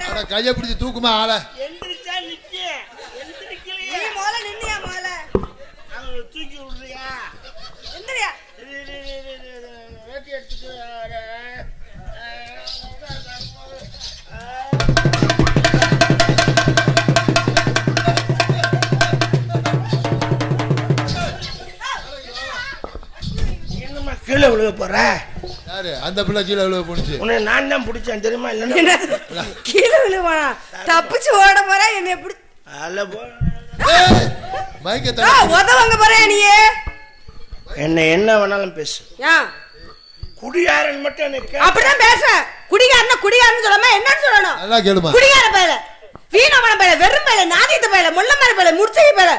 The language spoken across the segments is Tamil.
அட கையை பிடிச்சி தூக்குமா ஆளை? எந்திரிச்சா நிக்க நீ எந்திரிக்கலையே முதல்ல நின்னியா முதல்ல அவங்களை தூக்கி விடுறியா? எந்திரியா. வேட்டி எடுத்துட்டு கீழே விழுக போற? யாரு? அந்த பிள்ளை கீழே விழுக போணுச்சு. உன்னை நான் தான் பிடிச்சேன் தெரியுமா? என்ன? இல்லைன்னா கீழே விழுவானா தப்பிச்சு ஓட போற என்னை எப்படி போ. தட்டி. உதவங்க போற நீயே என்ன என்ன வேணாலும் பேசு. குடியாரன் மட்டும் என்னை கே- அப்படிதான் பேசுறேன் குடிகாரன குடிகாரன்னு சொல்லாம என்னன்னு சொல்லணும். நல்லா கேளுமா. குடிகார வீணவன பயல வெறும் பயல நாதித்த பயல முள்ளமர பயல முடிச்சகி பயல.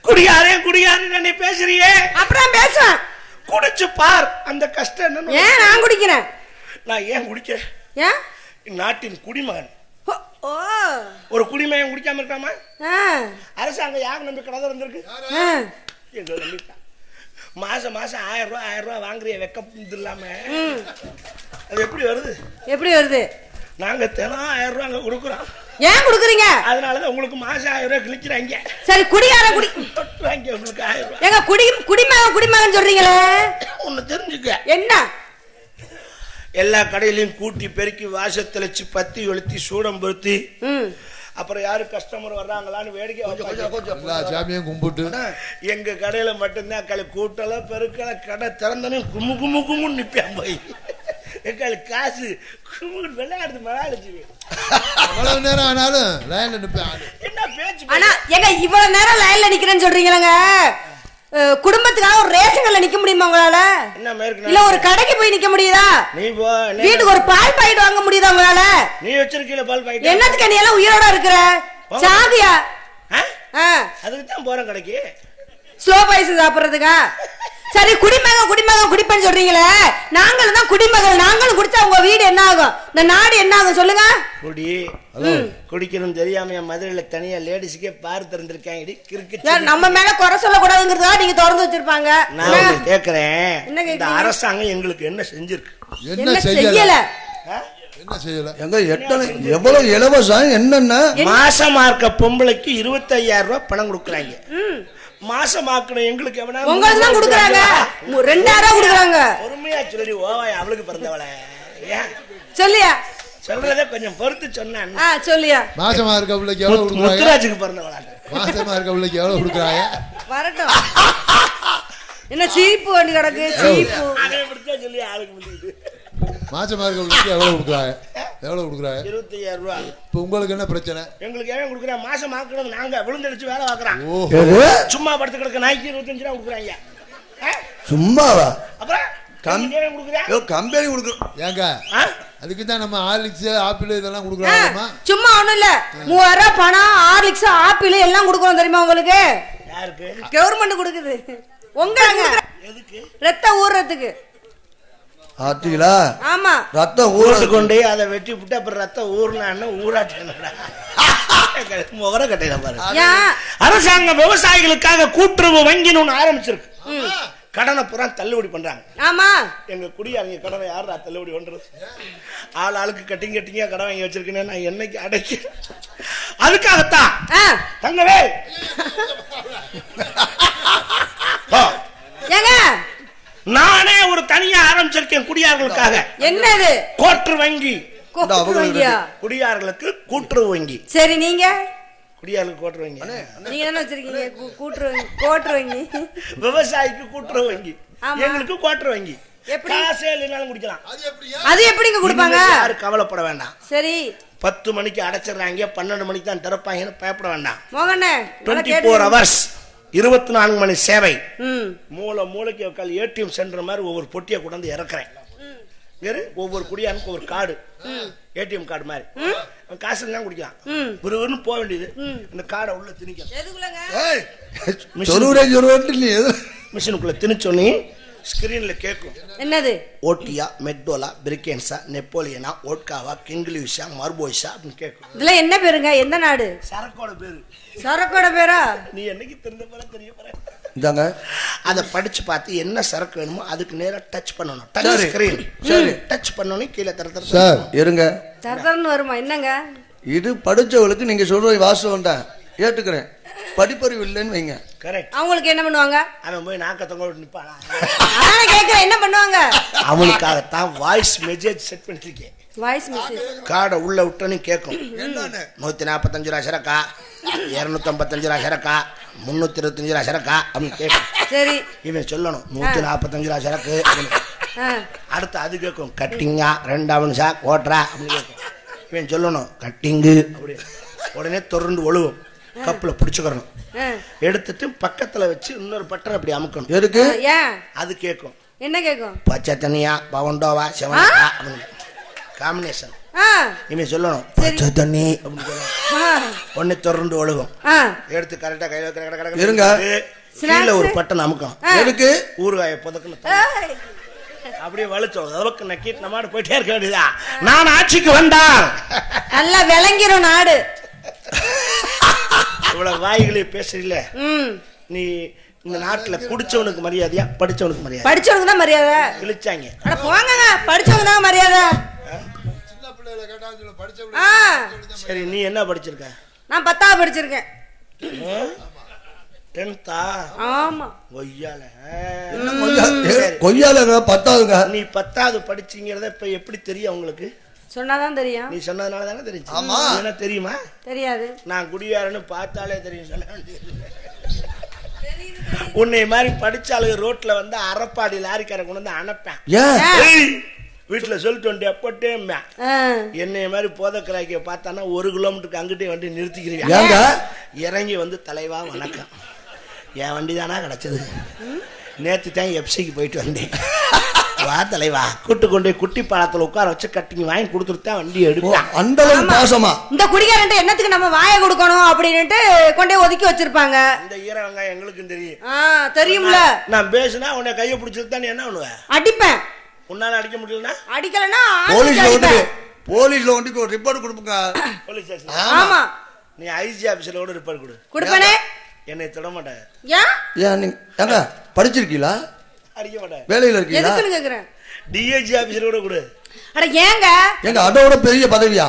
குடியாரன் குடியாரன் என்னை பேசுறியே. அப்படிதான் பேசுவேன். குடிச்சு பார். அந்த கஷ்டம் என்னன்னு ஏன் நான் குடிக்கிறேன் நான் ஏன் குடிக்கிறேன் ஏன்? நாட்டின் குடிமகன். ஒரு குடிமகன் குடிக்காம இருக்காம? அரசாங்கம் யார் நம்பி கடை திறந்திருக்கு? ஆ. எங்களை நம்பிட்டான் மாசம் மாசம் ஆயிரம் ரூபாய் ஆயிரம் ரூபாய் வாங்குறிய வெக்கம் இது இல்லாம. அது எப்படி வருது? எப்படி வருது? நாங்க தினம் ஆயிரம் ரூபாய் அங்க கொடுக்குறோம். ஏன் குடுக்குறீங்க? அதனாலதான் உங்களுக்கு மாசம் ஆயிரம் ரூபாய் கிழிக்கிறாங்க. சரி குடிகார குடி. வாங்கி உங்களுக்கு ஆயிரம் ரூபாய். ஏங்க குடி குடிமகன் குடிமகன் சொல்றீங்களே? ஒண்ணு தெரிஞ்சுக்க. என்ன? எல்லா கடையிலையும் கூட்டி பெருக்கி வாச தெளிச்சு பத்தி ஒழுத்தி சூடம் பொருத்தி அப்புறம் யாரு கஸ்டமர் வர்றாங்களான்னு வேடிக்கை வைப்பாங்க. எல்லா சாமியும் கும்பிட்டு. எங்க கடையில மட்டும்தான் களி கூட்டல பெருக்கல கடை திறந்தனே கும்மு கும்மு கும்முன்னு நிப்பான் போய். எங்களுக்கு காசு. விளையாடுது விளையாடுச்சு அவ்வளவு நேரம் ஆனாலும் லைன்ல நிப்பேன் ஆளு. என்ன பேச்சு ஆனா ஏங்க இவ்வளவு நேரம் லைன்ல நிக்கிறேன்னு சொல்றீங்களங்க? குடும்பத்துக்காக ஒரு ரேஷன் கடையில நிக்க முடியுமா உங்களால? இல்ல ஒரு கடைக்கு போய் நிக்க முடியுதா? நீ வீட்டுக்கு ஒரு பால் பாக்கெட் வாங்க முடியுதா உங்களால? நீ வச்சிருக்கீல பால் பாக்கெட்? என்னத்துக்கு நீ எல்லாம் உயிரோட இருக்கிற? சாதியா அதுக்கு தான் போறேன் கடைக்கு. ஸ்லோ பாய்ஸ் சாப்பிடுறதுக்கா? சரி குடிமகன் குடிமகன் குடிப்பேன்னு சொல்றீங்களே? நாங்களும் தான் குடிமகன் நாங்களும் குடிச்சா உங்க வீடு என்ன ஆகும்? இந்த நாடு என்ன ஆகும்? சொல்லுங்க. குடி. குடிக்கணும் தெரியாம என் மதுரையில தனியா லேடிஸுக்கே பார் திறந்திருக்காங்க இடி கிறுக்கு நம்ம மேல குறை சொல்லக்கூடாதுங்கிறதா நீங்க திறந்து வச்சிருப்பாங்க. நான் கேக்குறேன். இந்த? அரசாங்கம் எங்களுக்கு என்ன செஞ்சிருக்கு? என்ன செய்யல? என்ன செய்யல? எங்க எத்தனை எவ்வளவு இலவசம்? என்னென்ன? மாசமா இருக்க பொம்பளைக்கு இருபத்தி ஐயாயிரம் ரூபாய் பணம் கொடுக்குறாங்க. மாசமாக்கணும் எங்களுக்கு எவனா உங்களுக்கு தான் குடுக்குறாங்க. மு- ரெண்டாயிரம் குடுக்குறாங்க. பொறுமையா சொல்லி ஓவாய் அவளுக்கு பிறந்தவள. ஏன்? சொல்லியா? சொல்றதே கொஞ்சம் பொறுத்து சொன்னேன் ஆ சொல்லியா? மாசமா இருக்க பிள்ளைக்கு எவ்வளவு கொடுக்குறாங்க? முத்துராஜுக்கு பிறந்தவளா மாசமா இருக்க பிள்ளைக்கு எவ்வளவு கொடுக்குறாங்க? வரட்டும். என்ன சீப்பு வண்டி கிடக்கு சீப்பு. மாசமா இருக்க பிள்ளைக்கு எவ்வளவு கொடுக்குறாங்க? எவ்வளவு கொடுக்குறாங்க? இருபத்தி ஐயாயிரம் ரூபாய் இப்ப உங்களுக்கு என்ன பிரச்சனை? எங்களுக்கு ஏன் கொடுக்குறேன் மாசம் ஆக்கணும் நாங்க. விழுந்தடிச்சு வேலை பார்க்கறோம்? சும்மா படுத்து கிடக்க நாய்க்கு இருபத்தஞ்சு ரூபா கொடுக்குறாங்க? சும்மாவா? அப்புறம் கம்பெனி கொடுக்குறோம். ஏங்க? அதுக்கு தான் நம்ம ஹார்லிக்ஸ் ஆப்பிள் இதெல்லாம் கொடுக்குறாங்கம்மா சும்மா ஒண்ணும் இல்ல. மூவாயிரம் ரூபாய் பணம் ஹார்லிக்ஸ் ஆப்பிள் எல்லாம் கொடுக்குறோம் தெரியுமா உங்களுக்கு? யாருக்கு? கவர்மெண்ட் கொடுக்குது. உங்களுக்கு எதுக்கு? ரத்த ஊறுறதுக்கு ஆத்தீங்களா ஆமா. ரத்தம் ஊருக்கு ஊற கொண்டு போய் அதை வெட்டி விட்டு அப்புறம் ரத்தம் ஊர்னான்னு ஊராட்டா முகர கட்டையில பாரு. அரசாங்கம் விவசாயிகளுக்காக கூட்டுறவு வங்கின்னு ஒண்ணு ஆரம்பிச்சிருக்கு. கடனை பூரா தள்ளுபடி பண்றாங்க. ஆமா. எங்க குடியாரங்க கடனை யாரா தள்ளுபடி பண்றது? ஆள் ஆளுக்கு கட்டிங் கட்டிங்கா கடன் வாங்கி வச்சிருக்கேன்னு நான் என்னைக்கு அடைக்க? அதுக்காகத்தான். ஆ, தங்கவே. நானே தனியா ஆரம்பிச்சிருக்கேன் குடியார்களுக்காக. என்னது? கோற்று வங்கி? குடியார்களுக்கு கூட்டுறவு வங்கி. சரி நீங்க? குடியார்களுக்கு கோட்டுறவு வங்கி. நீங்க என்ன வச்சிருக்கீங்க? கூ- கூட்டு வங்கி விவசாயிக்கு கூட்டுறவு வங்கி. எங்களுக்கு கோட்டுறவு வங்கி. எப்படி? காசே இல்லைனாலும் குடிக்கலாம். அது எப்படிங்க? கொடுப்பாங்க? யாரும் கவலைப்பட வேண்டாம். சரி. பத்து மணிக்கு அடைச்சிடுறாங்க பன்னெண்டு மணிக்கு தான் திறப்பாங்கன்னு பயப்பட வேண்டாம். மோகனே டுவெண்ட்டி ஃபோர் ஹவர்ஸ் இருபத்தி நான்கு மணி சேவை. ம். மூளை மூளைக்கு உட்கால் ஏடிஎம் சென்டர் மாதிரி ஒவ்வொரு பொட்டியை கொண்டாந்து இறக்குறேன். வேறு? ஒவ்வொரு குடியானுக்கு ஒரு கார்டு. ஏடிஎம் கார்டு மாதிரி. காசு எல்லாம் குடிக்கலாம். விறுவிறுன்னு போக வேண்டியது. இந்த கார்டை உள்ள எது? மிஷினுக்குள்ள திணிச்சோன்னே ஸ்கிரீன்ல கேட்கும் என்னது? ஓட்டியா மெக்டோலா பிரிக்கேன்ஸா நெப்போலியனா ஓட்காவா கிங்கிலிஷா மார்போய்ஸா அப்படின்னு கேட்கும் இதுல என்ன பேருங்க? எந்த நாடு? சரக்கோட பேரு. சரக்கோட பேரா? நீ என்னைக்கு தெரிந்த போல தெரிய போற? இந்தாங்க. அதை படிச்சு பார்த்து என்ன சரக்கு வேணுமோ அதுக்கு நேரா டச் பண்ணணும். டச். ஸ்கிரீன் சரி. டச் பண்ணணும் கீழே தர தர சார் இருங்க. தரதரன்னு வருமா? என்னங்க? இது படிச்சவளுக்கு நீங்க சொல்ற வாசம் தான் ஏத்துக்கிறேன். படிப்பறிவு இல்லைன்னு வைங்க. கரெக்ட் அவங்களுக்கு என்ன பண்ணுவாங்க? அவன் போய் நாக்க தொங்க விட்டு நிப்பானா? அதான் கேட்கிறேன் என்ன பண்ணுவாங்க? அவனுக்காகத்தான் வாய்ஸ் மெசேஜ் செட் பண்ணிருக்கேன் வாய்ஸ் மெசேஜ் காடை உள்ள விட்டோன்னு கேட்கும். நூத்தி நாற்பத்தஞ்சு ரூபா சரக்கா இருநூத்தி ஐம்பத்தஞ்சு ரூபா சரக்கா முன்னூத்தி இருபத்தஞ்சு ரூபா சரக்கா அப்படின்னு கேட்கும். சரி. இவன் சொல்லணும் நூத்தி நாற்பத்தஞ்சு ரூபா சரக்கு. ஆ. அடுத்து அது கேட்கும் கட்டிங்கா ரெண்டாவது சா கோட்ரா அப்படின்னு கேட்கும். இவன் சொல்லணும் கட்டிங்கு அப்படி உடனே தொடர்ந்து ஒழுகும். கப்பில் பிடிச்சுக்கிறணும். எடுத்துட்டு பக்கத்துல வச்சு இன்னொரு பட்டன் அப்படி அமுக்கணும். எதுக்கு? அது கேட்கும் என்ன கேட்கும் பச்சை தண்ணியா பவண்டோவா அப்படின்னு. காம்பினேஷன் ஆ. இவன் சொல்லணும். பச்சை தண்ணி. உடனே தொடர்ந்து ஒழுகும். ஆ. எடுத்து கரெக்டா கையில வைக்கிற, இருங்க. கீழே ஒரு பட்டன் அமுக்கும். எதுக்கு? ஊறுகாய புதக்குன்னு ஏய், அப்படியே வலிச்சோம். அளவுக்கு நக்கிட்டு நம்ம மாடு போயிட்டே இருக்க வேண்டியதா நான் ஆட்சிக்கு வந்தால். நல்லா விளங்கிரும் நாடு. இவ்வளவு வாய்களே பேசுறீல்ல. ம். நீ இந்த நாட்டுல குடிச்சவனுக்கு மரியாதையா படிச்சவனுக்கு மரியாதை படிச்சவனுக்கு தான் மரியாதை. இழிச்சாங்க அட போங்கங்க படிச்சவங்க தான் மரியாதை. சரி நீ என்ன படிச்சிருக்க? நான் பத்தாவது படிச்சிருக்கேன். டென்த்தா ஆமா. ஒய்யால கொய்யா- ஏ, கொய்யால பத்தாதுங்க நீ பத்தாவது படிச்சீங்கிறத இப்ப எப்படி தெரியும் உங்களுக்கு? சொன்னாதான் தெரியும். நீ சொன்னதுனால தானே தெரிஞ்சு ஆமா. என்ன தெரியுமா? தெரியாது. நான் குடியாரன்னு பார்த்தாலே தெரியும் சொல்ல வேண்டியது உன்னை மாதிரி படிச்சாளுங்க ரோட்ல வந்து அரப்பாடி லாரிக்காரன் கொண்டு வந்து அனுப்பேன் ஏன்? ஏய், வீட்டுல சொல்லிட்டு வண்டியா போட்டேன் ஆ, என்னைய மாதிரி போதக்கராக்கிய பார்த்தானா ஒரு கிலோமீட்டருக்கு அங்கிட்டே வண்டி நிறுத்திக்கிறீங்க ஏங்க? இறங்கி வந்து தலைவா வணக்கம். என் வண்டி தானா கிடைச்சது நேற்று தான் எப்சிக்கு போயிட்டு வந்தேன். வா தலைவா கூட்டு கொண்டு போய் குட்டி பாலத்தில் உட்கார வச்சு கட்டிங் வாங்கி கொடுத்துட்டு தான் வண்டி எடுப்பேன் அந்த அளவுக்கு பாசமா? இந்த குடிகாரன்ட்டு என்னத்துக்கு நம்ம வாயை கொடுக்கணும் அப்படின்னுட்டு கொண்டே ஒதுக்கி வச்சிருப்பாங்க. இந்த ஈர வெங்காயம் எங்களுக்கும் தெரியும். ஆ தெரியும்ல. நான் பேசுனா உன்னை கையை பிடிச்சிட்டு தான் நீ என்ன பண்ணுவ? அடிப்பேன். உன்னால அடிக்க முடியலன்னா? அடிக்கலன்னா ஆள் போலீஸ்ல வந்து. போலீஸ்ல வந்து ஒரு ரிப்போர்ட் கொடுப்புங்க போலீஸ் ஸ்டேஷன் ஆமா. நீ ஐஜி ஆபீஸ்ல கூட ரிப்போர்ட் கொடு. கொடுப்பனே. என்னை தொட மாட்டாங்க ஏன்? ஏன் நீங்க படிச்சிருக்கீங்களா? அடிக்க மாட்டாங்க வேலையில இருக்கீங்களா? எதுக்குன்னு கேக்குறேன்? டிஐஜி ஆபீஸ்ல கூட கொடு. அட ஏங்க? எங்க அதோட பெரிய பதவியா?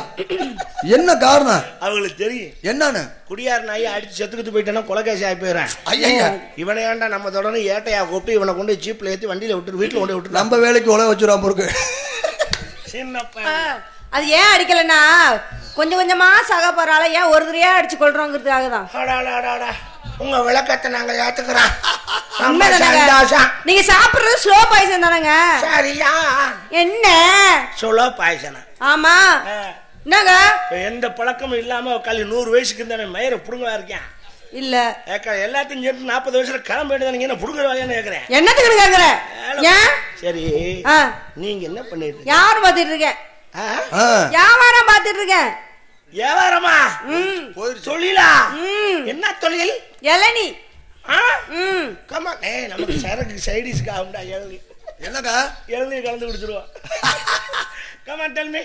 என்ன காரணம்? அவங்களுக்கு தெரியும். என்னன்னு? குடியார நாயை அடிச்சு செத்துக்கிட்டு போயிட்டேன்னா கொலகாசி ஆகி போயிடுறேன். ஐயா இவனை ஏன்டா நம்ம தொடர்ந்து ஏட்டையா கூப்பிட்டு இவனை கொண்டு ஜீப்ல ஏத்தி வண்டியில விட்டு வீட்டுல கொண்டு விட்டு நம்ம வேலைக்கு உழ வச்சுருவான் பொறுக்கு சின்ன ஆ, அது ஏன் அடிக்கலன்னா கொஞ்சம் கொஞ்சமா சக போறால ஏன் ஒரு தடவையா அடிச்சு கொள்றோங்கிறதுக்காக தான். உங்க விளக்கத்தை நாங்க ஏத்துக்கிறோம். நீங்க சாப்பிடுறது ஸ்லோ பாய்சன் தானங்க? சரியா? என்ன? சொல்லோ பாய்சனா? ஆமா. என்னங்க? எந்த பழக்கமும் இல்லாம கல்வி நூறு வயசுக்கு இருந்தா மயிரை புடுங்கவா இருக்கேன். இல்ல. எல்லாத்தையும் சேர்த்து நாற்பது வயசுல கிளம்ப வேண்டியது என்ன புடுங்குற வகையான கேக்குறேன். என்னத்துக்கு கேக்குற ஏன்? சரி ஆ, நீங்க என்ன பண்ணிட்டு இருக்கீங்க? யார் பாத்துட்டு இருக்கேன்? வியாபாரம் பாத்துட்டு இருக்கேன்? வியாபாரமா? ம். தொழிலா? ம். என்ன தொழில்? இளநி. ஆ? ம். கமா ஏய் நமக்கு சரக்கு சைடிஸ்க்கு ஆகும்டா எழுதி என்னங்க எழுதி கலந்து குடிச்சிருவோம். Comma tell me